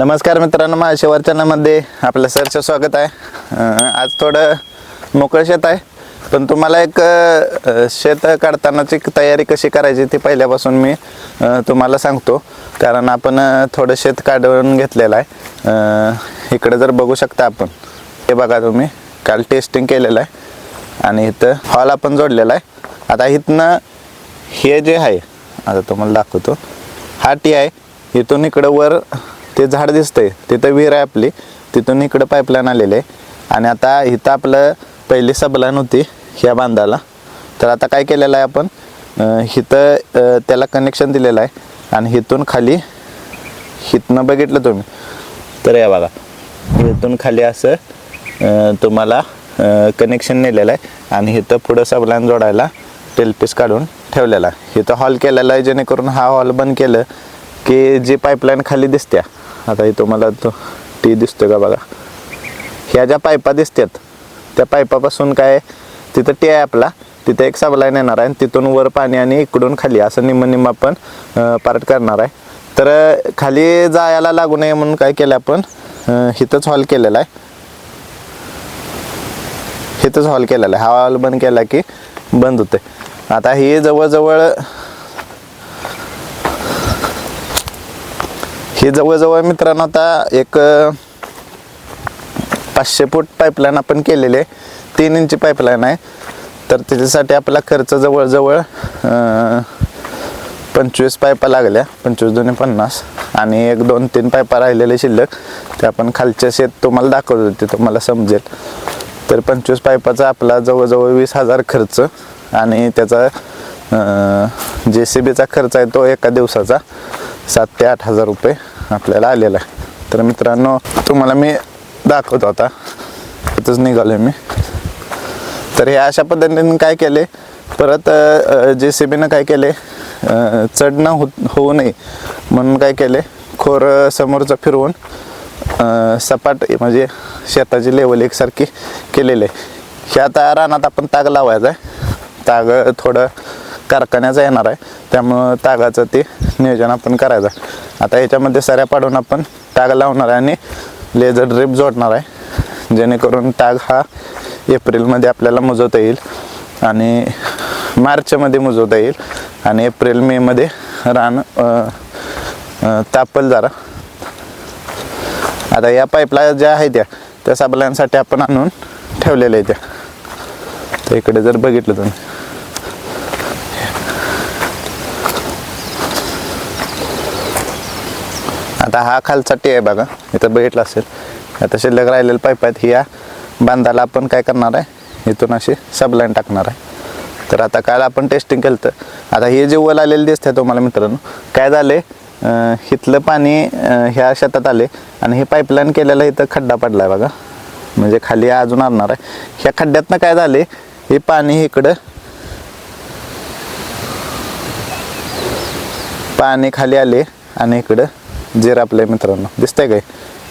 नमस्कार मित्रांनो माझ्या वर्चनामध्ये आपलं सरचं स्वागत आहे. आज थोडं मोकळं शेत आहे पण तुम्हाला एक शेत काढतानाची तयारी कशी करायची ती पहिल्यापासून मी तुम्हाला सांगतो. कारण आपण थोडं शेत काढून घेतलेलं आहे. इकडं इकडे जर बघू शकता आपण हे बघा तुम्ही काल टेस्टिंग केलेलं आहे आणि इथं हॉल आपण जोडलेला आहे. आता इथनं हे जे आहे आता तुम्हाला दाखवतो हा टी आहे. इथून इकडं वर ते झाड दिसतंय. तिथं विहीर आहे आपली. तिथून इकडं पाईपलाईन आलेले आहे. आणि आता इथं आपलं पहिली सबलाईन होती ह्या बांधाला. तर आता काय केलेलं आहे आपण? हिथं इथं त्याला कनेक्शन दिलेलं आहे. आणि इथून खाली इथनं बघितलं तुम्ही? तर या बघा. इथून खाली असं तुम्हाला कनेक्शन नेलेलं आहे. आणि इथं पुढं सबलाईन जोडायला टेलपीस काढून ठेवलेला आहे. इथं हॉल केलेला आहे जेणेकरून हा हॉल बंद केलं की जी पाईपलाईन खाली दिसत्या आता इथं मला तो टी दिसतो का बघा. ह्या ज्या पाईपा दिसतात त्या पाईपापासून काय तिथं टी आहे आपला तिथं एक सबलाईन येणार आहे आणि तिथून वर पाणी आणि इकडून खाली असं निम्म निम्म आपण पार्ट करणार आहे. तर खाली जायला लागू नये म्हणून काय केलं आपण हिथंच इथंच हॉल केलेला आहे. इथंच हॉल केलेला आहे. हा हॉल बंद केला की बंद होते आता ही जवळजवळ हे जवळजवळ मित्रांनो आता एक पाचशे फूट पाईपलाईन आपण केलेली आहे. तीन इंची पाईपलाईन आहे. तर त्याच्यासाठी आपला खर्च जवळजवळ पंचवीस पायपा लागल्या. पंचवीस दोन्ही पन्नास. आणि एक दोन तीन पायपा राहिलेले शिल्लक. ते आपण खालच्या शेत तुम्हाला दाखवत होते तुम्हाला समजेल. तर पंचवीस पायपाचा आपला जवळजवळ वीस हजार खर्च. आणि त्याचा जे सी बीचा खर्च आहे तो एका दिवसाचा. सात ते आठ हजार रुपये आपल्याला आलेला आहे. तर मित्रांनो तुम्हाला मी दाखवतो आता. तिथंच निघालो मी. तर हे अशा पद्धतीने काय केले परत जे सी बीनं काय केले चढणं हो होऊ नये म्हणून काय केले खोर समोरचं फिरवून सपाट म्हणजे शेताची लेवल एकसारखी केलेली आहे. हे आता रानात आपण ताग लावायचा आहे. ताग थोडं कारखान्याचा येणार आहे. त्यामुळं तागाचं ते नियोजन आपण करायचं. आता याच्यामध्ये सऱ्या पाडून आपण ताग लावणार आहे आणि लेझर ड्रिप जोडणार आहे. जेणेकरून ताग हा एप्रिलमध्ये आपल्याला मुजवता येईल आणि मार्चमध्ये मुजवता येईल आणि एप्रिल मेमध्ये रान तापल जरा. आता या पाईपला ज्या आहेत त्या त्या साबलांसाठी आपण आणून ठेवलेल्या आहेत त्या. तर इकडे जर बघितलं तुम्ही. आता हा खालचा टी आहे बघा. इथं बघितला असेल. आता शिल्लक राहिलेले पाईप आहेत ही या बांधाला आपण काय करणार आहे? इथून अशी सबलाईन टाकणार आहे. तर आता काल आपण टेस्टिंग केलं तर आता हे जे वल आलेले दिसते तुम्हाला मित्रांनो काय झाले इथलं पाणी ह्या शेतात आले आणि हे पाईपलाईन केलेलं इथं खड्डा पडला आहे बघा. म्हणजे खाली अजून आणणार आहे. ह्या खड्ड्यातनं काय झाले हे पाणी इकडं पाणी खाली आले आणि इकडं जिरापलंय मित्रांनो दिसतंय काय?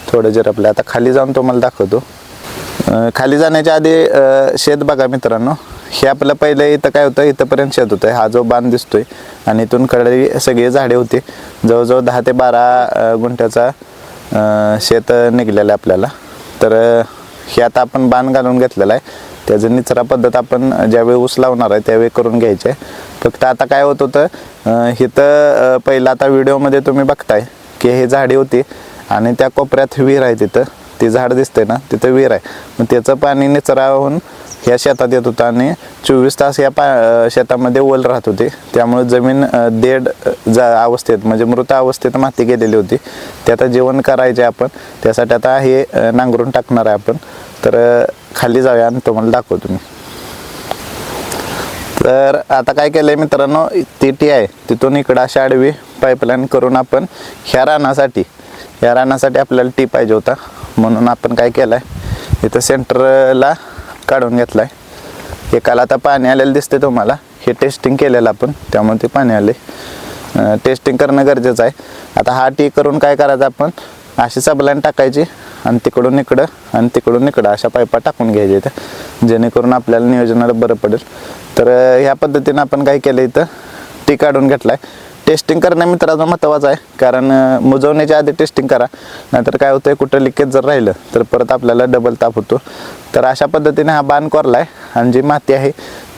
थोडं जिरापलं आता खाली जाऊन तुम्हाला दाखवतो. खाली जाण्याच्या आधी शेत बघा मित्रांनो. हे आपलं पहिलं इथं काय होतं? इथंपर्यंत शेत होतं. हा जो बांध दिसतोय आणि इथून कडे सगळी झाडे होती. जवळजवळ दहा ते बारा गुंठ्याचा शेत निघलेलं आहे आपल्याला. तर हे आता आपण बांध घालून घेतलेला आहे. त्याचं निचरा पद्धत आपण ज्यावेळी ऊस लावणार आहे त्यावेळी करून घ्यायचे आहे. फक्त आता काय होत होतं इथं पहिलं आता व्हिडिओमध्ये तुम्ही बघताय. की हे झाडी होती आणि त्या कोपऱ्यात विहीर आहे तिथं. ती झाड दिसते ना तिथं विहीर आहे. मग त्याचं पाणी निचरा होऊन ह्या शेतात येत होतं आणि चोवीस तास या पा शेतामध्ये ओल राहत होते. त्यामुळे जमीन देड जा अवस्थेत म्हणजे मृत अवस्थेत माती गेलेली होती. ते आता जेवण करायचे आपण. त्यासाठी आता हे नांगरून टाकणार आहे आपण. तर खाली जाऊया आणि तुम्हाला दाखवतो मी. तर आता काय केलंय मित्रांनो ती टी आहे. तिथून इकडं अशी आडवी पाईपलाईन करून आपण ह्या रानासाठी ह्या रानासाठी आपल्याला टी पाहिजे होता. म्हणून आपण काय केलं आहे इथं सेंटरला काढून घेतला आहे एकाला आता पाणी आलेलं दिसते तुम्हाला. हे टेस्टिंग केलेलं आपण त्यामुळे ते पाणी आले टेस्टिंग करणं गरजेचं आहे. आता हा टी करून काय करायचं आपण? अशी सबलाईन टाकायची आणि तिकडून इकडं आणि तिकडून इकडं अशा पाईपा टाकून घ्यायच्या इथं. जेणेकरून आपल्याला नियोजनाला बरं पडेल. तर ह्या पद्धतीनं आपण काय केलं इथं? टी काढून घेतलाय. टेस्टिंग करणं मित्रांनो महत्त्वाचं आहे. कारण मुजवण्याच्या आधी टेस्टिंग करा. नाहीतर काय होतं कुठं लिकेज जर राहिलं तर परत आपल्याला डबल ताप होतो. तर अशा पद्धतीने हा बाण कोरला आहे आणि जी माती आहे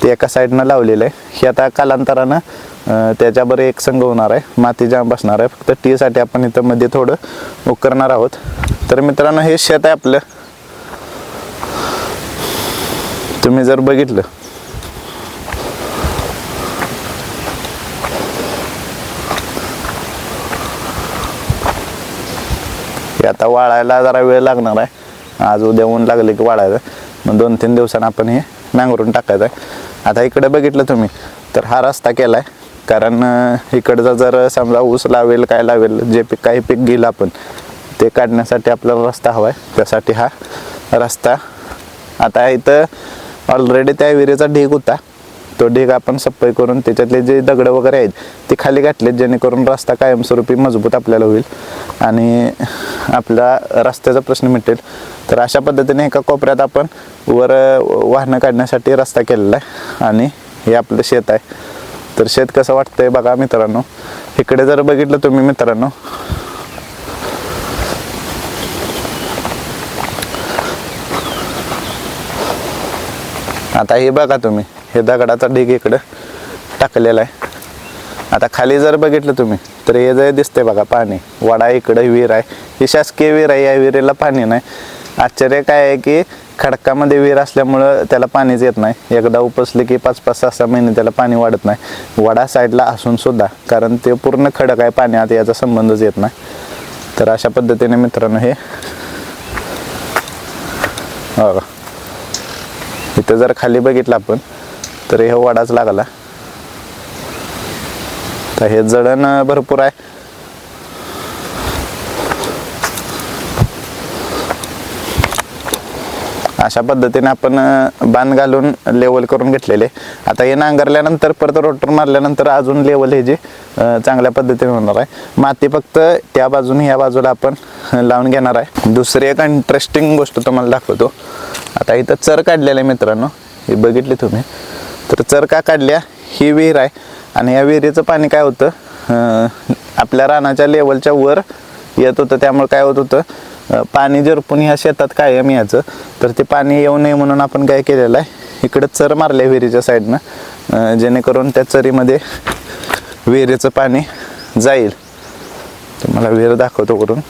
ती एका साईडनं लावलेलं आहे. ही आता कालांतरानं त्याच्यावर एक संघ होणार आहे. माती जाम बसणार आहे. फक्त टीसाठी आपण इथं मध्ये थोडं उकरणार आहोत. तर मित्रांनो हे शेत आहे आपलं. तुम्ही जर बघितलं आता वाळायला जरा वेळ लागणार आहे. आज उद्या ऊन लागले की वाळायचं. मग दोन तीन दिवसानं आपण हे नांगरून टाकायचं आहे. आता इकडे बघितलं तुम्ही तर हा रस्ता केला आहे कारण इकडचा जर समजा ऊस लावेल काय लावेल जे पीक काही पीक घेईल आपण ते काढण्यासाठी आपल्याला रस्ता हवा आहे त्यासाठी हा रस्ता आता इथं ऑलरेडी त्या विहिरीचा ढीग होता. तो ढीग आपण सफाई करून त्याच्यातले जे दगड वगैरे आहेत ते खाली घातलेत जेणेकरून रस्ता कायमस्वरूपी मजबूत आपल्याला होईल. आणि आपला रस्त्याचा प्रश्न मिटेल. तर अशा पद्धतीने एका कोपऱ्यात आपण वर वाहनं काढण्यासाठी रस्ता केलेला आहे आणि हे आपलं शेत आहे. तर शेत कसं वाटतंय बघा मित्रांनो. इकडे जर बघितलं तुम्ही मित्रांनो. आता हे बघा तुम्ही. हे दगडाचा ढीग इकडं टाकलेला आहे. आता खाली जर बघितलं तुम्ही तर हे जे दिसते बघा पाणी वडा इकडं विहीर आहे. ही शासकीय विहीर आहे या विहिरीला पाणी नाही. आश्चर्य काय आहे की खडकामध्ये विहीर असल्यामुळं त्याला पाणीच येत नाही. एकदा उपसले की पाच पाच सहा सहा महिने त्याला पाणी वाढत नाही. वडा साईडला असून सुद्धा कारण ते पूर्ण खडक आहे पाण्यात याचा संबंधच येत नाही. तर अशा पद्धतीने मित्रांनो हे हो इथं जर खाली बघितलं आपण तर हे वाडाच लागला. तर हे जडण भरपूर आहे. अशा पद्धतीने आपण बांध घालून लेवल करून घेतलेले. आता हे नांगरल्यानंतर परत रोटर मारल्यानंतर अजून लेवल हे जे चांगल्या पद्धतीने होणार आहे. माती फक्त त्या बाजून ह्या बाजूला आपण लावून घेणार आहे. दुसरी एक इंटरेस्टिंग गोष्ट तुम्हाला दाखवतो. आता इथं चर काढलेलं आहे मित्रांनो. हे बघितले तुम्ही. तर चर का काढल्या? ही विहीर आहे. आणि या विहिरीचं पाणी काय होतं? आपल्या रानाच्या लेवलच्या वर येत होतं. त्यामुळे काय होत होतं? पाणी जरपून ह्या शेतात कायम यायचं. तर ते पाणी येऊ नये म्हणून आपण काय केलेलं आहे? इकडं चर मारले विहिरीच्या साईडनं. जेणेकरून त्या चरीमध्ये विहिरीचं पाणी जाईल. तुम्हाला विहीर दाखवतो करून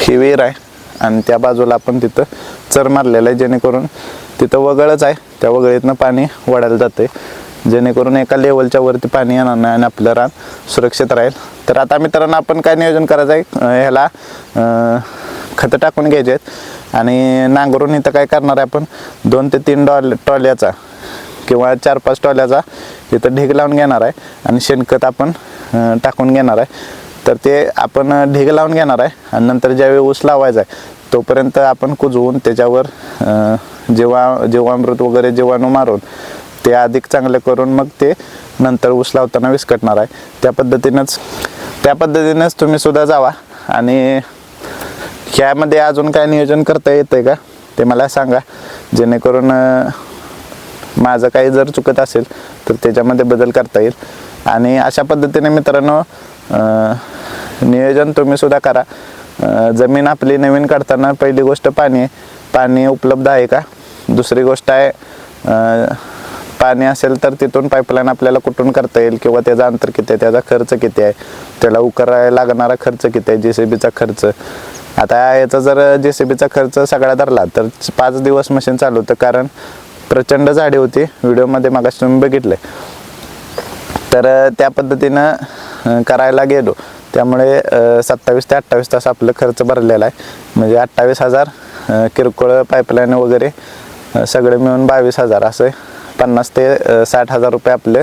ही विहीर आहे. आणि त्या बाजूला आपण तिथं चर मारलेलं आहे जेणेकरून तिथं वगळच आहे. त्या वगळीतनं पाणी वडायला जाते जेणेकरून एका लेवलच्या वरती पाणी येणार नाही आणि आपलं रान सुरक्षित राहील. तर आता मित्रांनो आपण काय नियोजन करायचं आहे? ह्याला खतं टाकून घ्यायचे आहेत. आणि नांगरून इथं काय करणार आहे आपण? दोन ते तीन डॉल टॉल्याचा किंवा चार पाच टॉल्याचा इथं ढीग लावून घेणार आहे. आणि शेणखत आपण टाकून घेणार आहे. तर ते आपण ढेग लावून घेणार आहे. आणि नंतर ज्यावेळी ऊस लावायचा आहे तोपर्यंत आपण कुजवून त्याच्यावर जेव्हा जीवामृत वगैरे जीवाणू मारून ते अधिक चांगलं करून मग ते नंतर ऊस लावताना विस्कटणार आहे. त्या पद्धतीनंच त्या पद्धतीनंच तुम्ही सुद्धा जावा. आणि ह्यामध्ये अजून काय नियोजन करता येतंय का ते मला सांगा. जेणेकरून माझं काही जर चुकत असेल तर त्याच्यामध्ये बदल करता येईल. आणि अशा पद्धतीने मित्रांनो नियोजन तुम्ही सुद्धा करा. जमीन आपली नवीन काढताना पहिली गोष्ट पाणी पाणी उपलब्ध आहे का? दुसरी गोष्ट आहे पाणी असेल तर तिथून पाईपलाईन आपल्याला कुठून करता येईल किंवा त्याचं अंतर किती आहे त्याचा खर्च किती आहे? त्याला उकरायला लागणारा खर्च किती आहे जे सी बीचा खर्च? आता याचा जर जे सी बीचा खर्च सगळा धरला तर पाच दिवस मशीन चालू होतं कारण प्रचंड झाडी होती. व्हिडिओमध्ये मागाशी तुम्ही बघितले तर त्या पद्धतीनं करायला गेलो. त्यामुळे सत्तावीस ते अठ्ठावीस तास आपलं खर्च भरलेला आहे. म्हणजे अठ्ठावीस हजार किरकोळ पाईपलाईन वगैरे सगळे मिळून बावीस हजार असे पन्नास ते साठ हजार रुपये आपले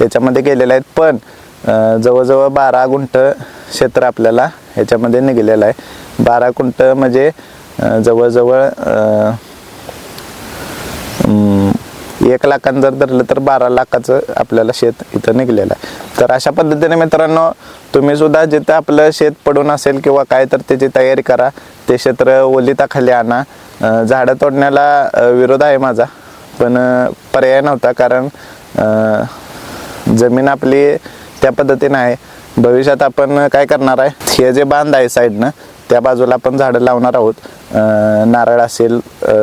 याच्यामध्ये गेलेले आहेत. पण जवळजवळ बारा गुंठ क्षेत्र आपल्याला याच्यामध्ये निघलेलं आहे. बारा गुंठ म्हणजे जवळजवळ एक लाखांत जर धरलं तर बारा लाखाचं आपल्याला शेत इथं निघलेलं आहे. तर अशा पद्धतीने मित्रांनो तुम्ही सुद्धा जिथं आपलं शेत पडून असेल किंवा काय तर त्याची तयारी करा. ते क्षेत्र ओलिताखाली आणा. झाडं तोडण्याला विरोध आहे माझा पण पर्याय नव्हता कारण जमीन आपली त्या पद्धतीने आहे. भविष्यात आपण काय करणार आहे? हे जे बांध आहे साईडनं त्या बाजूला आपण झाडं लावणार आहोत. नारळ असेल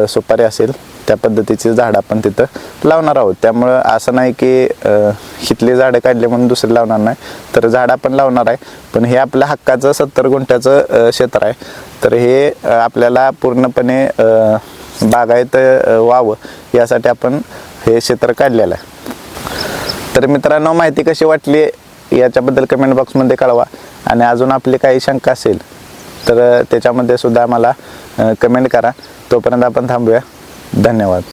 सुपारी असेल त्या पद्धतीची झाडं आपण तिथं लावणार आहोत. त्यामुळं असं नाही की अं, झाडं काढले म्हणून दुसरी लावणार नाही. तर झाड आपण लावणार आहे. पण हे आपल्या हक्काचं सत्तर गुंठ्याचं क्षेत्र आहे. तर हे आपल्याला पूर्णपणे बागायत व्हावं यासाठी आपण हे क्षेत्र काढलेलं आहे. तर मित्रांनो माहिती कशी वाटली याच्याबद्दल कमेंट बॉक्समध्ये कळवा. आणि अजून आपली काही शंका असेल तर त्याच्यामध्ये सुद्धा मला कमेंट करा. तोपर्यंत आपण थांबूया. धन्यवाद.